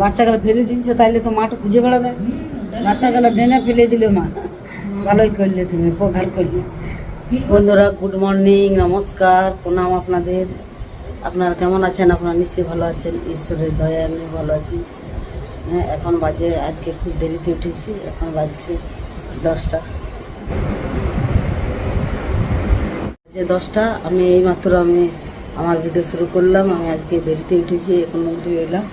বাচ্চাগুলো ফেলে দিয়েছে, তাইলে তো মাটা খুঁজে বেড়াবে। বাচ্চাগুলো ডেনে ফেলে দিলে মা। ভালোই করলে তুমি উপকার করলে। বন্ধুরা গুড মর্নিং নমস্কার, প্রণাম আপনাদের। আপনারা কেমন আছেন? আপনারা নিশ্চয়ই ভালো আছেন। ঈশ্বরের দয়া আমি ভালো আছি। হ্যাঁ এখন বাজে, আজকে খুব দেরিতে উঠেছি। এখন বাজছে দশটা। যে দশটা, আমি এইমাত্র আমি আমার ভিডিও শুরু করলাম। আমি আজকে দেরিতে উঠেছি, এখন অবধি এলাম।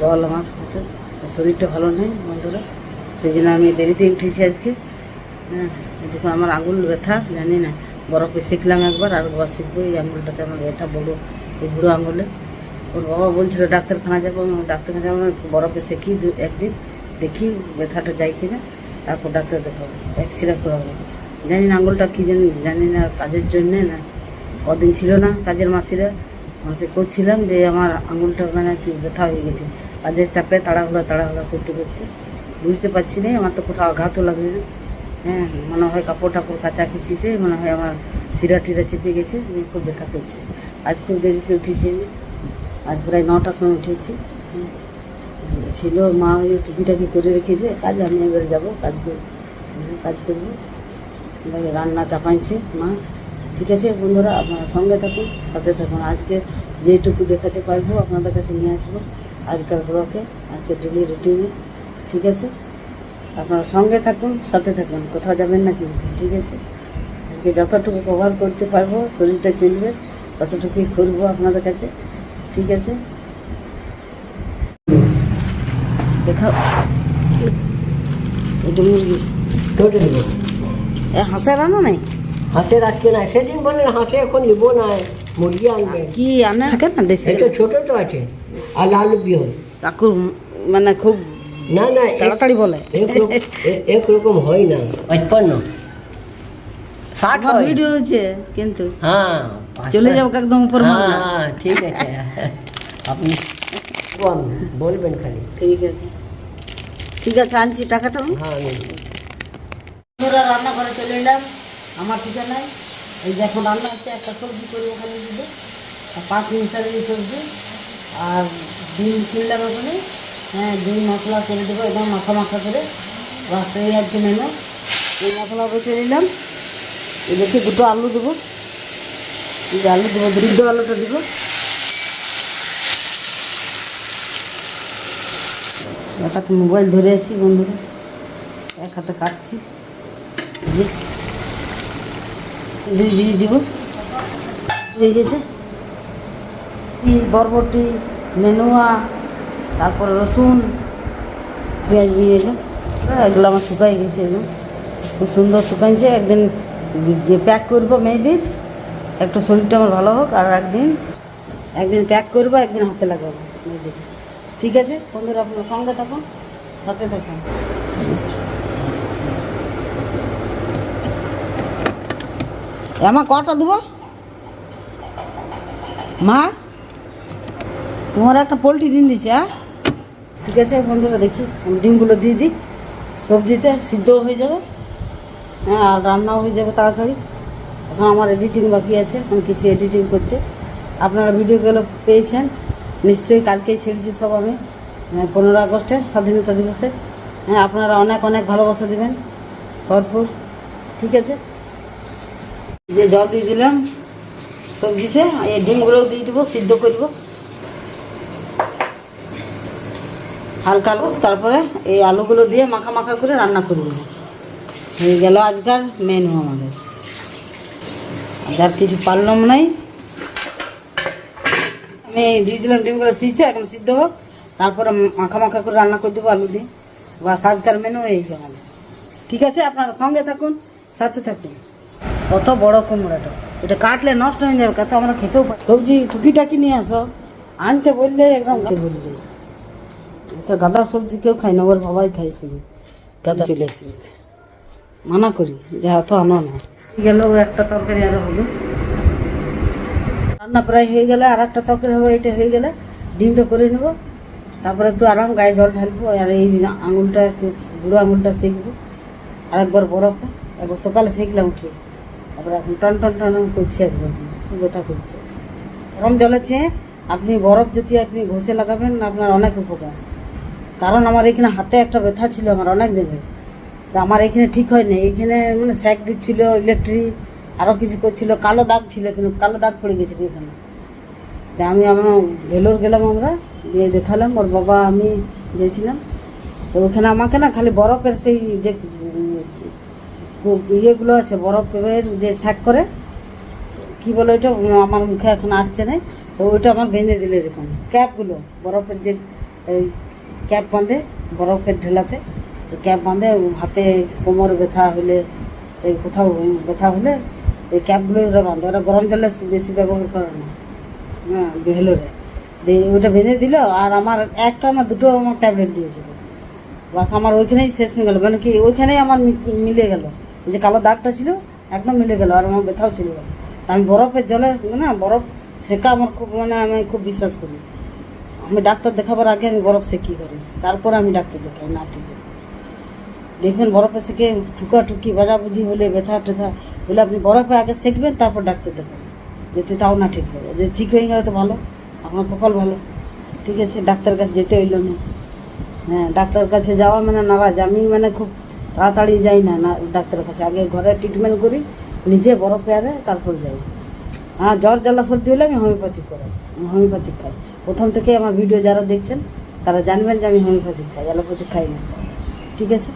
জল আমার হাতে। শরীরটা ভালো নেই বন্ধুরা। সেই জন্য আমি দেরিতে উঠেছি আজকে। হ্যাঁ দেখুন আমার আঙুল ব্যথা, জানি না। বরফে শিখলাম একবার, আর একবার শিখব এই আঙুলটাতে আমার ব্যথা বড়ো এই বুড়ো আঙুলে। ওর বাবা বলছিল, ডাক্তারখানা যাব। আমি ডাক্তারখানা যাব বরফে শেখি একদিন, দেখি ব্যথাটা যায় কিনা। তারপর ডাক্তার দেখাবো এক্স রে করাবো। জানি না আঙুলটা কী জানি জানি না কাজের জন্যে না, কদিন ছিল না কাজের মাসিরা। সে করছিলাম যে আমার আঙুলটা মানে কি ব্যথা হয়ে গেছে। কাজের চাপে তাড়াহুড়া তাড়াহুড়া করতে করতে বুঝতে পারছি না, আমার তো কোথাও আঘাতও লাগবে না। হ্যাঁ মনে হয় কাপড় টাপড় কাচাকুচিতে মনে হয় আমার শিরা টিরা চেপে গেছে খুব ব্যথা করছে। আজ খুব দেরিতে উঠেছি আমি। আজ প্রায় নটার সময় উঠেছি। ছিল, মা ওই টুকিটাকি করে রেখেছে, কাজ আমি এবার যাব, কাজ করব কাজ করব। রান্না চাপাইছে মা। ঠিক আছে বন্ধুরা আপনারা সঙ্গে থাকুন সাথে থাকুন। আজকে যেটুকু দেখাতে পারব আপনাদের কাছে নিয়ে আসব। আজকাল ব্লকে আজকে ডেলি রুটিনে ঠিক আছে? আপনারা সঙ্গে থাকুন সাথে থাকুন কোথাও যাবেন না কিন্তু ঠিক আছে? আজকে যতটুকু কভার করতে পারব শরীরটা চলবে ততটুকুই করব আপনাদের কাছে ঠিক আছে? দেখাও। এটা মুরগি। কেটে দেবো। এ হাঁসের রান্না নাই। হাতে রাখছে না সেদিন বললেন হাতে এখন নিবো না মুরগি আনবে। কি আনে? থাকে না দেশে এটা ছোট তো আছে আর লাল বিহন কাকুর মানে খুব না না তাড়াতাড়ি বলে। এক রকম- হয় না। পঁচপান্ন। ষাট হয়। ভিডিও হচ্ছে কিন্তু। হ্যাঁ চলে যাব একদম উপর হ্যাঁ ঠিক আছে। আপনি বলবেন খালি। ঠিক আছে। ঠিক আছে আনছি টাকাটা। হ্যাঁ রান্না করে চলে এলাম। আমার ঠিকা নাই। এই যে এখন রান্না হচ্ছে, একটা সবজি করে ওখানে দিব। পাঁচ মিনিটের এই সবজি। আর ডিম কিনলাম ওখানে হ্যাঁ ডিম মশলা করে দেবো একদম মাখা মাখা করে। রাস্তায় এই আর কি মেনু এই মশলা বেটে নিলাম। দেখি দুটো আলু দেবো। এই আলু দেবো দৃঢ় আলুটা দেবো। এক হাতে মোবাইল ধরে আছি বন্ধুরা। এক হাতে কাটছি। দিয়ে দিয়ে দিব। হয়ে গেছে। বরবটি নেনুয়া তারপর রসুন, পেঁয়াজ দিয়ে এলো এগুলো আমার শুকাই গেছে একদম খুব সুন্দর শুকাইছে। একদিন যে প্যাক করব মেয়েদের, একটু শরীরটা আমার ভালো হোক আর একদিন একদিন প্যাক করব, একদিন হাতে লাগাবো মেয়েদের। ঠিক আছে? বন্ধুরা, আপনার সঙ্গে থাকুন, সাথে থাকুন। আমার কটা দেবো? মা তোমার একটা পোলট্রি দিন দিচ্ছে হ্যাঁ? ঠিক আছে বন্ধুরা দেখি ডিমগুলো দিয়ে দিই। সবজিতে সিদ্ধও হয়ে যাবে হ্যাঁ আর রান্নাও হয়ে যাবে তাড়াতাড়ি। এখন আমার এডিটিং বাকি আছে এখন কিছু এডিটিং করতে। আপনারা ভিডিওগুলো পেয়েছেন নিশ্চয়ই কালকেই ছেড়েছি সব আমি হ্যাঁ, পনেরো আগস্টে স্বাধীনতা দিবসে। হ্যাঁ আপনারা অনেক অনেক ভালোবাসা দেবেন ভরপুর ঠিক আছে? যে জল দিয়ে দিলাম, সবজিতে, এই ডিমগুলোও দিয়ে দেবো, সিদ্ধ করব হালকা আলু, তারপরে এই আলুগুলো দিয়ে মাখা মাখা করে রান্না করব হয়ে গেল আজকাল মেনু আমাদের। আর কিছু পারলাম নাই। আমি দিয়ে দিলাম ডিমগুলো সিদ্ধ এখন সিদ্ধ হোক। তারপরে মাখা মাখা করে রান্না করে দেবো আলু দিয়ে। বা আজকার মেনু এই আমাদের ঠিক আছে, আপনারা সঙ্গে থাকুন, সাথে থাকুন। কত বড় কুমড়াটা। এটা কাটলে নষ্ট হয়ে যাবে কত আমরা খেতেও পারি। সবজি টুকিটাকি নিয়ে আসো। আনতে বললে একদম খেতে বললে তো গাদা সবজি কেউ খায় না, ওর বাবাই খায় শুধু। গাদা চলে এসে মানা করি, যে এত আনো না। গেল একটা তরকারি আরও হলো। রান্না প্রায় হয়ে গেলে আর একটা তরকারি হবে, এটা হয়ে গেলে ডিমটা করে নেব। তারপরে একটু আরাম, গায়ে জল ঢালবো, আর এই আঙুলটা, একটু বুড়ো আঙুলটা সেঁকবো। আর একবার বরফে, একবার সকালে সেঁকলাম উঠে তারপরে এখন টন টন টন করছে খুব ব্যথা করছে। গরম জলের চেয়ে আপনি বরফ যদি আপনি ঘষে লাগাবেন, আপনার অনেক উপকার। কারণ আমার এখানে হাতে একটা ব্যথা ছিল আমার অনেক দিনের। তা আমার এখানে ঠিক হয়নি। এখানে মানে স্যাক দিচ্ছিল ইলেকট্রিক আরও কিছু করছিল, কালো দাগ ছিল, কিন্তু কালো দাগ পড়ে গেছিল এখানে তা আমি আমার ভেলোর গেলাম আমরা, দিয়ে দেখালাম, ওর বাবা আমি গিয়েছিলাম তো ওখানে আমাকে না খালি বরফের সেই যে ইয়েগুলো আছে বরফের যে স্যাক করে, কি বলে ওইটা? আমার মুখে এখন আসছে না। ওইটা আমার বেঁধে দিলে এরকম। ক্যাপগুলো, বরফের যে ক্যাপ বাঁধে, বরফের ঢেলাতে ক্যাপ বাঁধে হাতে কোমর ব্যথা হলে, এই কোথাও ব্যথা হলে, এই ক্যাপগুলো ওরা বাঁধে। ওরা গরম জলে বেশি ব্যবহার করে না। হ্যাঁ ভেলোরে দিয়ে ওইটা বেঁধে দিল, আর আমার একটা না দুটো আমার ট্যাবলেট দিয়েছিল। বাস আমার ওইখানেই শেষ হয়ে গেল। মানে কি, ওইখানেই আমার মিলে গেল। যে কালো দাগটা ছিল, একদম মিলে গেল, আর আমার ব্যথাও চলে গেল। আমি বরফের জলে, না, বরফ সেকা আমার খুব মানে আমি খুব বিশ্বাস করি। আমি ডাক্তার দেখাবার আগে আমি বরফ সেকি করি, তারপরে আমি ডাক্তার দেখাই, না ঠিক দেখবেন বরফে সেকে ঠুকা টুকি বাজাবুজি হলে, ব্যথা টেথা হলে আপনি বরফে আগে সেকবেন, তারপর ডাক্তার দেখাবেন, যেতে তাও না ঠিক হবে যে ঠিক হয়ে গেলে তো ভালো, আপনার কপাল ভালো। ঠিক আছে, ডাক্তারের কাছে যেতে হইল না। হ্যাঁ ডাক্তারের কাছে যাওয়া মানে নারাজ। আমি মানে খুব তাড়াতাড়ি যাই না না ডাক্তারের কাছে। আগে ঘরে ট্রিটমেন্ট করি নিজে বরফ পেয়ারে তারপর যাই। হ্যাঁ জ্বর জ্বালা সর্দি হলে আমি হোমিওপ্যাথিক করাই আমি হোমিওপ্যাথিক খাই। প্রথম থেকে আমার ভিডিও যারা দেখছেন তারা জানবেন যে আমি হোমিওপ্যাথিক খাই অ্যালোপ্যাথিক খাই না। ঠিক আছে?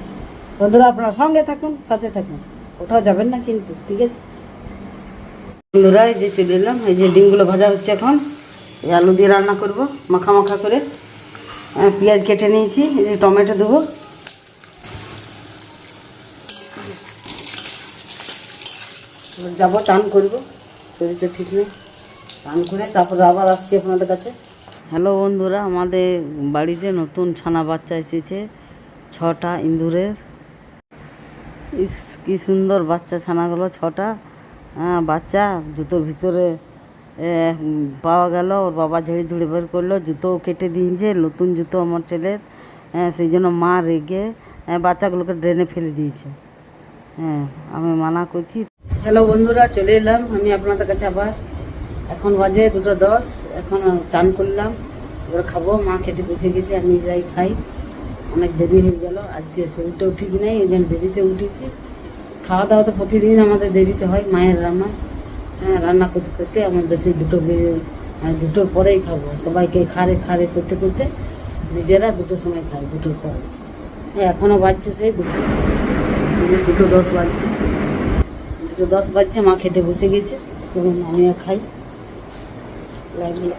বন্ধুরা আপনার সঙ্গে থাকুন সাথে থাকুন। কোথাও যাবেন না কিন্তু ঠিক আছে? বন্ধুরা এই যে চলে এলাম এই যে ডিমগুলো ভাজা হচ্ছে এখন। এই আলু দিয়ে রান্না করব মাখা মাখা করে। হ্যাঁ, পেঁয়াজ কেটে নিয়েছি এই যে টমেটো দেবো। যাব চান করব। শরীরটা ঠিক নেই। চান করে তারপরে আবার আসছি আপনাদের কাছে। হ্যালো বন্ধুরা আমাদের বাড়িতে নতুন ছানা বাচ্চা এসেছে ছটা ইন্দুরের ইস কি সুন্দর বাচ্চা ছানাগুলো ছটা। হ্যাঁ বাচ্চা জুতোর ভিতরে পাওয়া গেল ওর বাবা ঝেড়ে ঝুড়ে বের করল জুতোও কেটে দিয়েছে নতুন জুতো আমার ছেলের। হ্যাঁ সেই জন্য মা রেগে হ্যাঁ, বাচ্চাগুলোকে ড্রেনে ফেলে দিয়েছে। হ্যাঁ আমি মানা করছি হ্যালো বন্ধুরা, চলে এলাম। আমি আপনাদের কাছে আবার। এখন বাজে দুটো দশ। এখন চান করলাম। এবার খাব। মা খেতে বসে গেছে, আমি যাই খাই। অনেক দেরি হয়ে গেল। আজকে শরীরটাও ঠিক নেই ওই জন্য দেরিতে উঠেছি। খাওয়া দাওয়া তো প্রতিদিন আমাদের দেরিতে হয়, মায়ের রান্না। হ্যাঁ রান্না করতে করতে আমার সেই দুটো মানে দুটোর পরেই খাব। সবাইকে খারে খারে করতে করতে নিজেরা দুটোর সময় খাই দুটোর পরে। হ্যাঁ এখনও বাজছে সেই দুটো। দুটো দশ বাজছে। দুটো দশ বাজছে, মা খেতে বসে গেছে। চলুন, আমিও খাই। লাগল।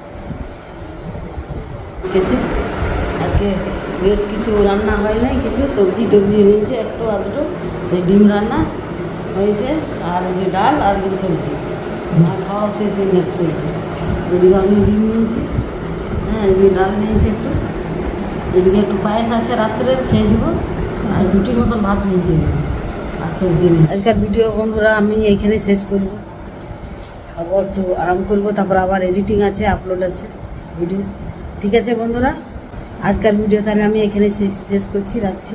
খেয়েছি। আজকে বেশ কিছু রান্না হয় নাই, কিছু সবজি টবজি হয়েছে, একটু, আধটু। ডিম রান্না হয়েছে, আর যে ডাল, আর এই সবজি। আর খাওয়া শেষ হয়ে গেছে সবজি। এদিকে আমি ডিম নিয়েছি। হ্যাঁ এদিকে ডাল নিয়েছি একটু। এদিকে একটু পায়েস আছে রাত্রের, খেয়ে দিব। আর দুটির মতন ভাত নিয়েছি। আজকের ভিডিও বন্ধুরা আমি এইখানে শেষ করব। খাব একটু আরাম করব তারপর আবার এডিটিং আছে আপলোড আছে ভিডিও ঠিক আছে বন্ধুরা? আজকের ভিডিও তাহলে আমি এখানে শেষ শেষ করছি রাখছি।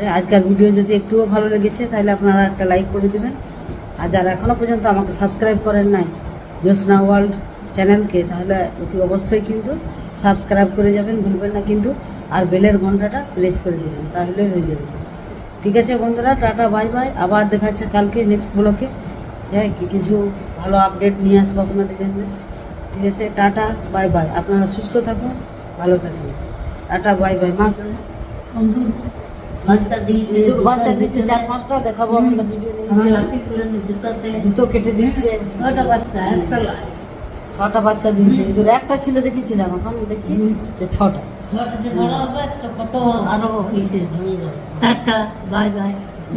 এ, আজকের ভিডিও যদি একটুও ভালো লেগেছে তাহলে আপনারা একটা লাইক করে দেবেন। আর যারা এখনও পর্যন্ত আমাকে সাবস্ক্রাইব করেন নাই জ্যোৎস্না ওয়ার্ল্ড চ্যানেলকে তাহলে অতি অবশ্যই কিন্তু সাবস্ক্রাইব করে যাবেন। ভুলবেন না কিন্তু আর বেলের ঘন্টাটা প্রেস করে দেবেন তাহলে হয়ে যাবে। ঠিক আছে বন্ধুরা টাটা বাই বাই। আবার দেখা হচ্ছে কালকে নেক্সট ব্লকে হ্যাঁ কি কিছু ভালো আপডেট নিয়ে আসব আপনাদের জন্য। ঠিক আছে টাটা বাই বাই। আপনারা সুস্থ থাকুন ভালো থাকুন। Tata bye bye. মা বাচ্চা দিচ্ছে চার পাঁচটা দেখাবো আমাদের ভিডিও জুতো কেটে দিচ্ছে ছটা বাচ্চা দিচ্ছে একটা ছিল দেখেছিলাম এখন দেখছি যে ছটা। বড় হবে তো কত আরও বাই বাই।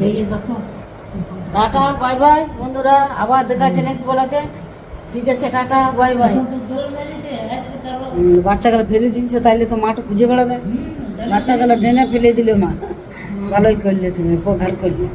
এই দেখো। Tata bye bye. বন্ধুরা আবার দেখা আছে নেক্সট বলাকে ঠিক আছে টাটা বাই বাই। মেরেছে বাচ্চাগুলো ফেলে দিয়েছে তাইলে তো মাটা খুঁজে বেড়াবে। বাচ্চাগুলো ডেনে ফেলে দিলে মা। ভালোই করলে তুমি উপকার করলে।